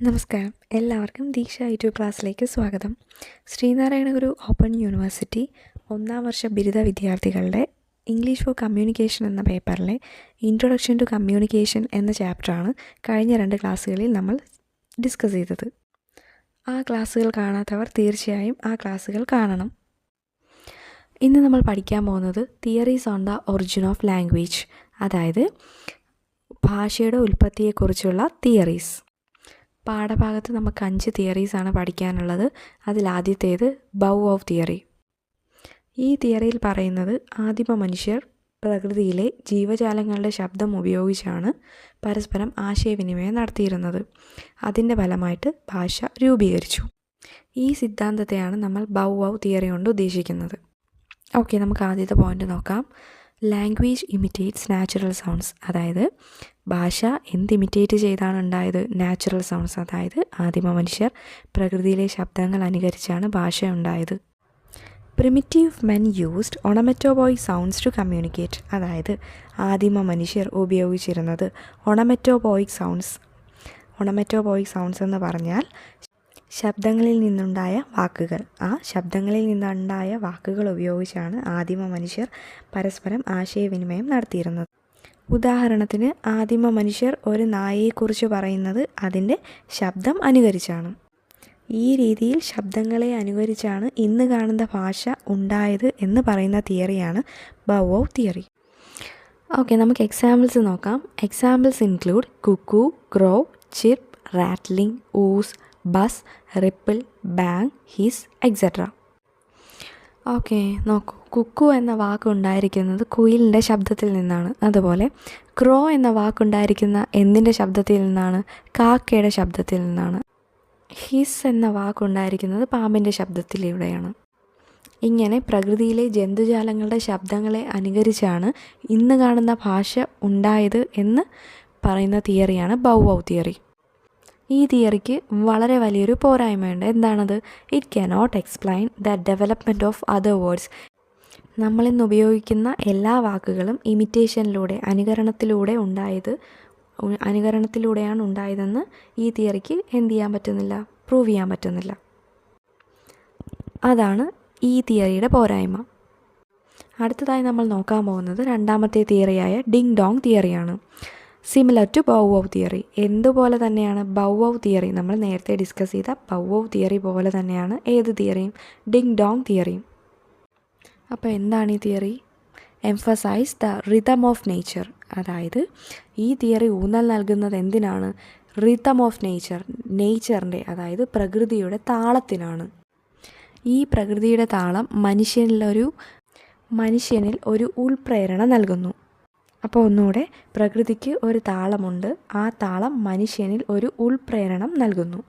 നമസ്കാരം. എല്ലാവർക്കും ദീക്ഷ യൂട്യൂബ് ക്ലാസ്സിലേക്ക് സ്വാഗതം. ശ്രീനാരായണ ഗുരു ഓപ്പൺ യൂണിവേഴ്സിറ്റി ഒന്നാം വർഷ ബിരുദ വിദ്യാർത്ഥികളുടെ ഇംഗ്ലീഷ് ഫോർ കമ്മ്യൂണിക്കേഷൻ എന്ന പേപ്പറിലെ ഇൻട്രൊഡക്ഷൻ ടു കമ്മ്യൂണിക്കേഷൻ എന്ന ചാപ്റ്ററാണ് കഴിഞ്ഞ രണ്ട് ക്ലാസ്സുകളിൽ നമ്മൾ ഡിസ്കസ് ചെയ്തത്. ആ ക്ലാസ്സുകൾ കാണാത്തവർ തീർച്ചയായും ആ ക്ലാസ്സുകൾ കാണണം. ഇന്ന് നമ്മൾ പഠിക്കാൻ പോകുന്നത് theories on the origin of language അതായത് ഭാഷയുടെ ഉൽപ്പത്തിയെക്കുറിച്ചുള്ള തിയറീസ് പാഠഭാഗത്ത് നമുക്ക് അഞ്ച് തിയറീസാണ് പഠിക്കാനുള്ളത്. അതിലാദ്യത്തേത് ബൗ ഓഫ് തിയറി ഈ തിയറിയിൽ പറയുന്നത് ആദിമ മനുഷ്യർ പ്രകൃതിയിലെ ജീവജാലങ്ങളുടെ ശബ്ദം ഉപയോഗിച്ചാണ് പരസ്പരം ആശയവിനിമയം നടത്തിയിരുന്നത്. അതിന്റെ ഫലമായിട്ട് ഭാഷ രൂപീകരിച്ചു. ഈ സിദ്ധാന്തത്തെയാണ് നമ്മൾ ബൗ ഔ തിയറി കൊണ്ട് ഉദ്ദേശിക്കുന്നത്. ഓക്കെ നമുക്ക് ആദ്യത്തെ പോയിന്റ് നോക്കാം. ലാംഗ്വേജ് ഇമിറ്റേറ്റ്സ് നാച്ചുറൽ സൗണ്ട്സ് അതായത് ഭാഷ എന്ത് ഇമിറ്റേറ്റ് ചെയ്താണ് ഉണ്ടായത്? നാച്ചുറൽ സൗണ്ട്സ് അതായത് ആദിമ മനുഷ്യർ പ്രകൃതിയിലെ ശബ്ദങ്ങൾ അനുകരിച്ചാണ് ഭാഷ ഉണ്ടായത്. Primitive men used onomatopoeic sounds to communicate അതായത് ആദിമ മനുഷ്യർ ഉപയോഗിച്ചിരുന്നത് ഒണമെറ്റോബോയിക് സൗണ്ട്സ് ഒണമെറ്റോബോയിക് സൗണ്ട്സ് എന്ന് പറഞ്ഞാൽ ശബ്ദങ്ങളിൽ നിന്നുണ്ടായ വാക്കുകൾ. ആ ശബ്ദങ്ങളിൽ നിന്നുണ്ടായ വാക്കുകൾ ഉപയോഗിച്ചാണ് ആദിമ മനുഷ്യർ പരസ്പരം ആശയവിനിമയം നടത്തിയിരുന്നത്. ഉദാഹരണത്തിന് ആദിമ മനുഷ്യർ ഒരു നായയെക്കുറിച്ച് പറയുന്നത് അതിന്റെ ശബ്ദം അനുകരിച്ചാണ്. ഈ രീതിയിൽ ശബ്ദങ്ങളെ അനുകരിച്ചാണ് ഇന്ന് കാണുന്ന ഭാഷ ഉണ്ടായത് എന്ന് പറയുന്ന തിയറിയാണ് ബവ് തിയറി. ഓക്കെ നമുക്ക് എക്സാമ്പിൾസ് നോക്കാം. Examples include cuckoo crow chip rattling ooze buzz ripple bang hiss etcetera okay നോക്കൂ. കുക്കു എന്ന വാക്കുണ്ടായിരിക്കുന്നത് കുയിലിന്റെ ശബ്ദത്തിൽ നിന്നാണ്. അതുപോലെ ക്രോ എന്ന വാക്കുണ്ടായിരിക്കുന്ന എന്തിന്റെ ശബ്ദത്തിൽ നിന്നാണ്? കാക്കയുടെ ശബ്ദത്തിൽ നിന്നാണ്. ഹിസ് എന്ന വാക്കുണ്ടായിരിക്കുന്നത് പാമ്പിന്റെ ശബ്ദത്തിലൂടെയാണ് ഇങ്ങനെ പ്രകൃതിയിലെ ജന്തുജാലങ്ങളുടെ ശബ്ദങ്ങളെ അനുകരിച്ചാണ് ഇന്ന് കാണുന്ന ഭാഷ ഉണ്ടായത് എന്ന് പറയുന്ന തിയറിയാണ് ബൗ ഔ തിയറി. ഈ തിയറിക്ക് വളരെ വലിയൊരു പോരായ്മയുണ്ട്. എന്താണത്? It cannot explain the development of other words നമ്മളിന്ന് ഉപയോഗിക്കുന്ന എല്ലാ വാക്കുകളും ഇമിറ്റേഷനിലൂടെ അനുകരണത്തിലൂടെ ഉണ്ടായത് അനുകരണത്തിലൂടെയാണ് ഉണ്ടായതെന്ന് ഈ തിയറിക്ക് എന്ത് ചെയ്യാൻ പറ്റുന്നില്ല? പ്രൂവ് ചെയ്യാൻ പറ്റുന്നില്ല. അതാണ് ഈ തിയറിയുടെ പോരായ്മ. അടുത്തതായി നമ്മൾ നോക്കാൻ പോകുന്നത് രണ്ടാമത്തെ തിയറിയായ ding dong തിയറിയാണ്. Similar to bow wow theory എന്തുപോലെ തന്നെയാണ് ബൗ ഔ തിയറി നമ്മൾ നേരത്തെ ഡിസ്കസ് ചെയ്ത ബൗ ഔ തിയറി പോലെ തന്നെയാണ് ഏത് തിയറിയും ഡിങ് ഡോങ് തിയറിയും അപ്പോൾ എന്താണ് ഈ theory emphasize the rhythm of nature അതായത് ഈ തിയറി ഊന്നൽ നൽകുന്നത് എന്തിനാണ്? റിതം ഓഫ് നേച്ചർ നേച്ചറിന്റെ അതായത് പ്രകൃതിയുടെ താളത്തിനാണ്. ഈ പ്രകൃതിയുടെ താളം മനുഷ്യനിലൊരു മനുഷ്യനിൽ ഒരു ഉൾപ്രേരണ നൽകുന്നു. അപ്പോൾ ഒന്നുകൂടെ പ്രകൃതിക്ക് ഒരു താളമുണ്ട്. ആ താളം മനുഷ്യനിൽ ഒരു ഉൾപ്രേരണം നൽകുന്നു.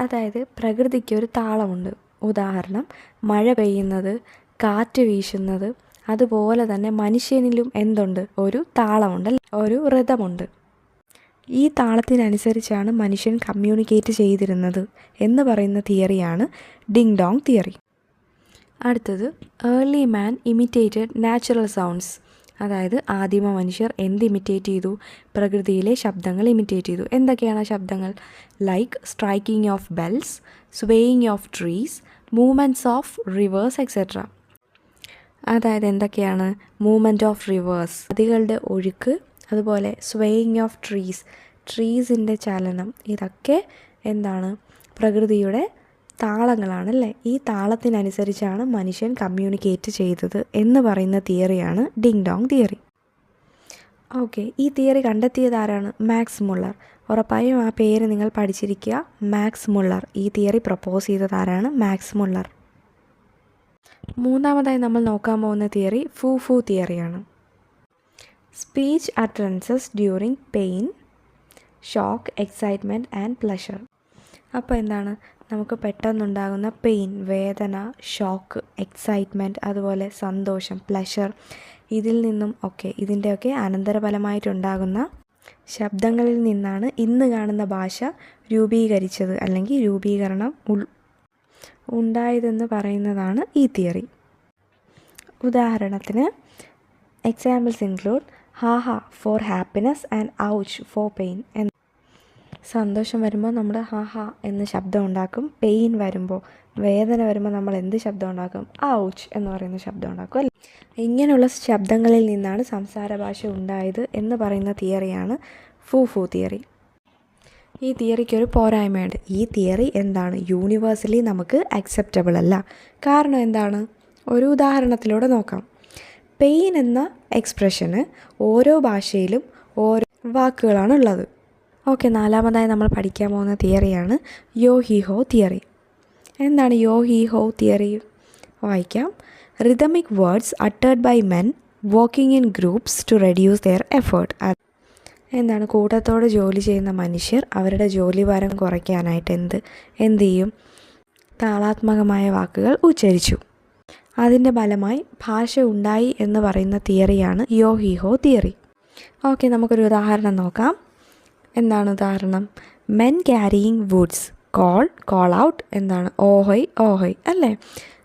അതായത് പ്രകൃതിക്ക് ഒരു താളമുണ്ട്. ഉദാഹരണം മഴ പെയ്യുന്നത് കാറ്റ് വീശുന്നത് അതുപോലെ തന്നെ മനുഷ്യനിലും എന്തുണ്ട്? ഒരു താളമുണ്ട് ഒരു വ്രതമുണ്ട് ഈ താളത്തിനനുസരിച്ചാണ് മനുഷ്യൻ കമ്മ്യൂണിക്കേറ്റ് ചെയ്തിരുന്നത് എന്ന് പറയുന്ന തിയറിയാണ് ഡിങ് ഡോങ് തിയറി അടുത്തത് early man imitated natural sounds അതായത് ആദിമ മനുഷ്യർ എന്ത് ഇമിറ്റേറ്റ് ചെയ്തു? പ്രകൃതിയിലെ ശബ്ദങ്ങൾ ഇമിറ്റേറ്റ് ചെയ്തു. എന്തൊക്കെയാണ് ആ ശബ്ദങ്ങൾ? Like striking of bells swaying of trees movements of rivers etcetera അതായത് എന്തൊക്കെയാണ്? മൂവ്മെന്റ് ഓഫ് റിവേഴ്സ് നദികളുടെ ഒഴുക്ക് അതുപോലെ സ്വേയിങ് ഓഫ് ട്രീസ് ട്രീസിന്റെ ചലനം. ഇതൊക്കെ എന്താണ്? പ്രകൃതിയുടെ താളങ്ങളാണ് അല്ലേ ഈ താളത്തിനനുസരിച്ചാണ് മനുഷ്യൻ കമ്മ്യൂണിക്കേറ്റ് ചെയ്തത് എന്ന് പറയുന്ന തിയറിയാണ് ഡിങ് ഡോങ് തിയറി ഓക്കെ ഈ തിയറി കണ്ടെത്തിയത് ആരാണ്? Max Muller. ഉറപ്പായും ആ പേര് നിങ്ങൾ പഠിച്ചിരിക്കുക. Max Muller. ഈ തിയറി പ്രപ്പോസ് ചെയ്തത് ആരാണ്? Max Muller. മൂന്നാമതായി നമ്മൾ നോക്കാൻ പോകുന്ന theory pooh pooh തിയറിയാണ് speech utterances during pain shock excitement and pleasure അപ്പോൾ എന്താണ്? നമുക്ക് പെട്ടെന്നുണ്ടാകുന്ന പെയിൻ വേദന ഷോക്ക് എക്സൈറ്റ്മെന്റ് അതുപോലെ സന്തോഷം പ്ലഷർ ഇതിൽ നിന്നും ഒക്കെ ഇതിന്റെയൊക്കെ അനന്തരഫലമായിട്ടുണ്ടാകുന്ന ശബ്ദങ്ങളിൽ നിന്നാണ് ഇന്ന് കാണുന്ന ഭാഷ രൂപീകരിച്ചത് അല്ലെങ്കിൽ രൂപീകരണം ഉൾ ഉണ്ടായതെന്ന് പറയുന്നതാണ് ഈ തിയറി. ഉദാഹരണത്തിന് examples include ha ha for happiness and ouch for pain സന്തോഷം വരുമ്പോൾ നമ്മൾ ഹാ ഹാ എന്ന് ശബ്ദം ഉണ്ടാക്കും പെയിൻ വരുമ്പോൾ വേദന വരുമ്പോൾ നമ്മൾ എന്ത് ശബ്ദം ഉണ്ടാക്കും ഔച്ച് എന്ന് പറയുന്ന ശബ്ദം ഉണ്ടാക്കും അല്ലേ? ഇങ്ങനെയുള്ള ശബ്ദങ്ങളിൽ നിന്നാണ് സംസാര ഭാഷ ഉണ്ടായത് എന്ന് പറയുന്ന തിയറിയാണ് ഫൂഫു തിയറി. ഈ തിയറിക്ക് ഒരു പോരായ്മയുണ്ട്. ഈ തിയറി എന്താണ്? യൂണിവേഴ്സലി നമുക്ക് അക്സെപ്റ്റബിൾ അല്ല. കാരണം എന്താണ്? ഒരു ഉദാഹരണത്തിലൂടെ നോക്കാം. പെയിൻ എന്ന എക്സ്പ്രഷന് ഓരോ ഭാഷയിലും ഓരോ വാക്കുകളാണ് ഉള്ളത്. ഓക്കെ നാലാമതായി നമ്മൾ പഠിക്കാൻ പോകുന്ന തിയറിയാണ് യോ ഹി ഹോ തിയറി. എന്താണ് യോ ഹി ഹോ തിയറി? വായിക്കാം. Rhythmic words uttered by men working in groups to reduce their effort എന്താണ്? കൂട്ടത്തോടെ ജോലി ചെയ്യുന്ന മനുഷ്യർ അവരുടെ ജോലി ഭാരം കുറയ്ക്കാനായിട്ട് എന്ത് എന്ത് ചെയ്യും? താളാത്മകമായ വാക്കുകൾ ഉച്ചരിച്ചു. അതിന്റെ ഫലമായി ഭാഷ ഉണ്ടായി എന്ന് പറയുന്ന തിയറിയാണ് യോ ഹി ഹോ തിയറി. ഓക്കെ നമുക്കൊരു ഉദാഹരണം നോക്കാം. എന്താണ് ഉദാഹരണം. Men carrying woods call call out എന്താണ് ഓഹോയ് ഓഹോയ് അല്ലേ?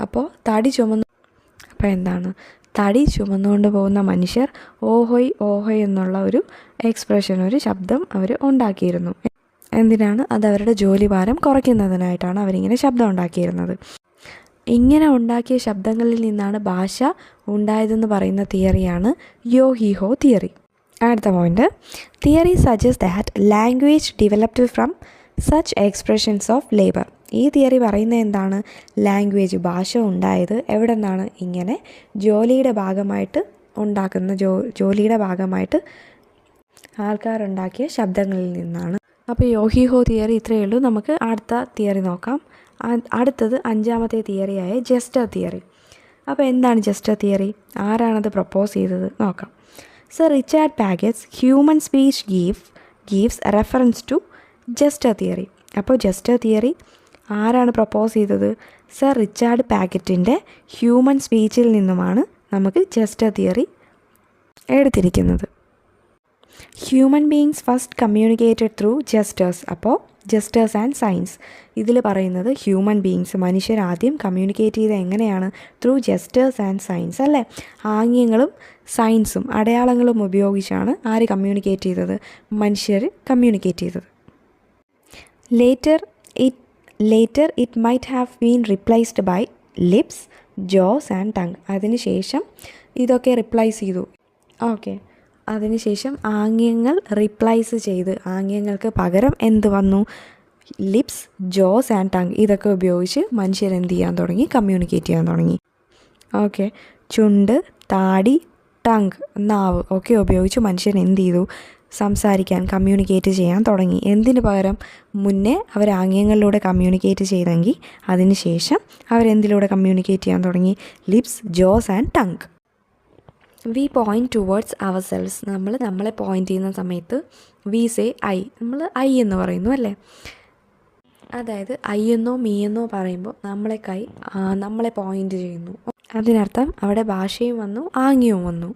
അപ്പോൾ തടി ചുമന്നു. അപ്പോൾ എന്താണ്? തടി ചുമന്നുകൊണ്ട് പോകുന്ന മനുഷ്യർ ഓഹോയ് ഓഹോയ് എന്നുള്ള ഒരു എക്സ്പ്രഷൻ ഒരു ശബ്ദം അവർ ഉണ്ടാക്കിയിരുന്നു. എന്തിനാണ്? അത് അവരുടെ ജോലിഭാരം കുറയ്ക്കുന്നതിനായിട്ടാണ് അവരിങ്ങനെ ശബ്ദം ഉണ്ടാക്കിയിരുന്നത്. ഇങ്ങനെ ഉണ്ടാക്കിയ ശബ്ദങ്ങളിൽ നിന്നാണ് ഭാഷ ഉണ്ടായതെന്ന് പറയുന്ന തിയറിയാണ് യോ ഹി ഹോ തിയറി അടുത്ത point theory suggest that language developed from such expressions of labour ഈ തിയറി പറയുന്നത് എന്താണ്? ലാംഗ്വേജ് ഭാഷ ഉണ്ടായത് എവിടെ നിന്നാണ് ഇങ്ങനെ ജോലിയുടെ ഭാഗമായിട്ട് ഉണ്ടാക്കുന്ന ജോ ജോലിയുടെ ഭാഗമായിട്ട് ആൾക്കാരുണ്ടാക്കിയ ശബ്ദങ്ങളിൽ നിന്നാണ്. അപ്പോൾ യോഹിഹോ തിയറി ഇത്രയേ ഉള്ളൂ. നമുക്ക് അടുത്ത തിയറി നോക്കാം. അടുത്തത് അഞ്ചാമത്തെ തിയറിയായ ജസ്റ്റർ തിയറി അപ്പോൾ എന്താണ് ജസ്റ്റർ തിയറി ആരാണത് പ്രപ്പോസ് ചെയ്തത്? നോക്കാം. Sir Richard Paget's human speech give gives reference to gesture theory അപ്പോൾ ജസ്റ്റർ തിയറി ആരാണ് പ്രപ്പോസ് ചെയ്തത്? സർ റിച്ചാർഡ് പാക്കറ്റിന്റെ ഹ്യൂമൻ സ്പീച്ചിൽ നിന്നുമാണ് നമുക്ക് ജസ്റ്റർ തിയറി എടുത്തിരിക്കുന്നത്. Human beings first communicated through gestures അപ്പോൾ ജസ്റ്റേഴ്സ് ആൻഡ് സയൻസ് ഇതിൽ പറയുന്നത് ഹ്യൂമൻ ബീങ്സ് മനുഷ്യർ ആദ്യം കമ്മ്യൂണിക്കേറ്റ് ചെയ്ത് എങ്ങനെയാണ്? ത്രൂ ജസ്റ്റേഴ്സ് ആൻഡ് സയൻസ് അല്ലേ? ആംഗ്യങ്ങളും സയൻസും അടയാളങ്ങളും ഉപയോഗിച്ചാണ് ആര് കമ്മ്യൂണിക്കേറ്റ് ചെയ്തത്? മനുഷ്യർ കമ്മ്യൂണിക്കേറ്റ് ചെയ്തത്. Later it later it might have been replaced by lips jaws and tongue അതിനുശേഷം ഇതൊക്കെ റിപ്ലൈസ് ചെയ്തു. ഓക്കെ അതിനുശേഷം ആംഗ്യങ്ങൾ റിപ്ലൈസ് ചെയ്ത് ആംഗ്യങ്ങൾക്ക് പകരം എന്ത് വന്നു? ലിപ്സ് ജോസ് ആൻഡ് ടങ് ഇതൊക്കെ ഉപയോഗിച്ച് മനുഷ്യർ എന്ത് ചെയ്യാൻ തുടങ്ങി? കമ്മ്യൂണിക്കേറ്റ് ചെയ്യാൻ തുടങ്ങി. ഓക്കെ ചുണ്ട് താടി ടങ് നാവ് ഒക്കെ ഉപയോഗിച്ച് മനുഷ്യൻ എന്ത് ചെയ്തു? സംസാരിക്കാൻ കമ്മ്യൂണിക്കേറ്റ് ചെയ്യാൻ തുടങ്ങി. എന്തിന് പകരം? മുന്നേ അവർ ആംഗ്യങ്ങളിലൂടെ കമ്മ്യൂണിക്കേറ്റ് ചെയ്തെങ്കിൽ അതിനുശേഷം അവരെന്തിലൂടെ കമ്മ്യൂണിക്കേറ്റ് ചെയ്യാൻ തുടങ്ങി? Lips jaws and tongue we point towards ourselves നമ്മൾ നമ്മളെ പോയിന്റ് ചെയ്യുന്ന സമയത്ത് വി സേ ഐ നമ്മൾ ഐ എന്ന് പറയുന്നു അല്ലേ? അതായത് ഐ എന്നോ മീ എന്നോ പറയുമ്പോൾ നമ്മളെക്കായി നമ്മളെ പോയിന്റ് ചെയ്യുന്നു. അതിനർത്ഥം അവിടെ ഭാഷയും വന്നു ആംഗ്യവും വന്നു.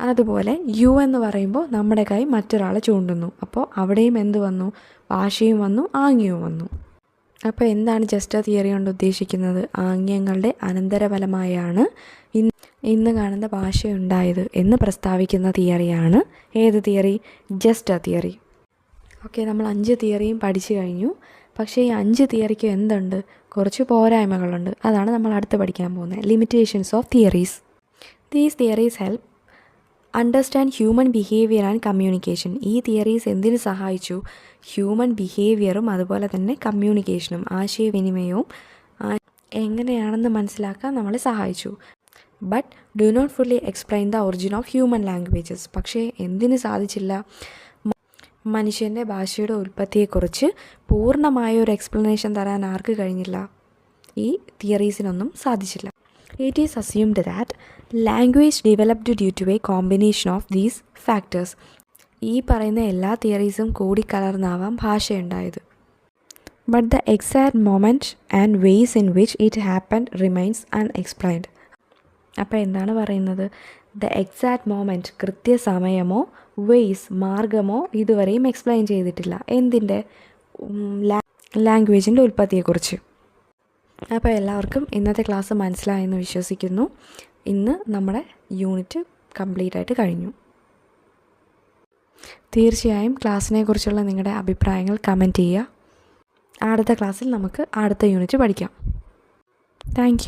അതുപോലെ യു എന്ന് പറയുമ്പോൾ നമ്മുടെ കൈ മറ്റൊരാളെ ചൂണ്ടുന്നു. അപ്പോൾ അവിടെയും എന്ത് വന്നു? ഭാഷയും വന്നു ആംഗ്യവും വന്നു. അപ്പോൾ എന്താണ് ജസ്റ്റ തിയറി കൊണ്ട് ഉദ്ദേശിക്കുന്നത്? ആംഗ്യങ്ങളുടെ അനന്തരഫലമായാണ് ഇന്ന് കാണുന്ന ഭാഷയുണ്ടായത് എന്ന് പ്രസ്താവിക്കുന്ന തിയറിയാണ്. ഏത് theory? Just gesture theory. Okay നമ്മൾ അഞ്ച് തിയറിയും പഠിച്ചു കഴിഞ്ഞു. പക്ഷേ ഈ അഞ്ച് തിയറിക്ക് എന്തുണ്ട്? കുറച്ച് പോരായ്മകളുണ്ട്. അതാണ് നമ്മൾ അടുത്ത് പഠിക്കാൻ പോകുന്നത്. Limitations of theories these theories help understand human behaviour and communication ഈ തിയറീസ് എന്തിനു സഹായിച്ചു? ഹ്യൂമൻ ബിഹേവിയറും അതുപോലെ തന്നെ കമ്മ്യൂണിക്കേഷനും ആശയവിനിമയവും എങ്ങനെയാണെന്ന് മനസ്സിലാക്കാൻ നമ്മളെ സഹായിച്ചു. But do not fully explain the origin of human languages പക്ഷേ എന്തിനു സാധിച്ചില്ല? മനുഷ്യന്റെ ഭാഷയുടെ ഉൽപ്പത്തിയെക്കുറിച്ച് പൂർണമായ ഒരു എക്സ്പ്ലനേഷൻ തരാൻ ആർക്ക് കഴിഞ്ഞില്ല? ഈ തിയറീസിനൊന്നും സാധിച്ചില്ല. It is assumed that language developed due to a combination of these factors ഈ പറയുന്ന എല്ലാ തിയറീസും കൂടിക്കലർന്നാവാം ഭാഷയുണ്ടായത്. But the exact moment and ways in which it happen remains unexplained അപ്പോൾ എന്താണ് പറയുന്നത്? ദ എക്സാക്ട് മോമെന്റ് കൃത്യസമയമോ വെയ്സ് മാർഗമോ ഇതുവരെയും എക്സ്പ്ലെയിൻ ചെയ്തിട്ടില്ല. എന്തിന്റെ ലാംഗ്വേജിന്റെ ഉൽപ്പത്തിയെക്കുറിച്ച്. അപ്പോൾ എല്ലാവർക്കും ഇന്നത്തെ ക്ലാസ് മനസ്സിലായെന്ന് വിശ്വസിക്കുന്നു. ഇന്ന് നമ്മുടെ യൂണിറ്റ് കംപ്ലീറ്റ് ആയിട്ട് കഴിഞ്ഞു. തീർച്ചയായും ക്ലാസ്സിനെ കുറിച്ചുള്ള നിങ്ങളുടെ അഭിപ്രായങ്ങൾ കമന്റ് ചെയ്യുക. അടുത്ത ക്ലാസ്സിൽ നമുക്ക് അടുത്ത യൂണിറ്റ് പഠിക്കാം. താങ്ക്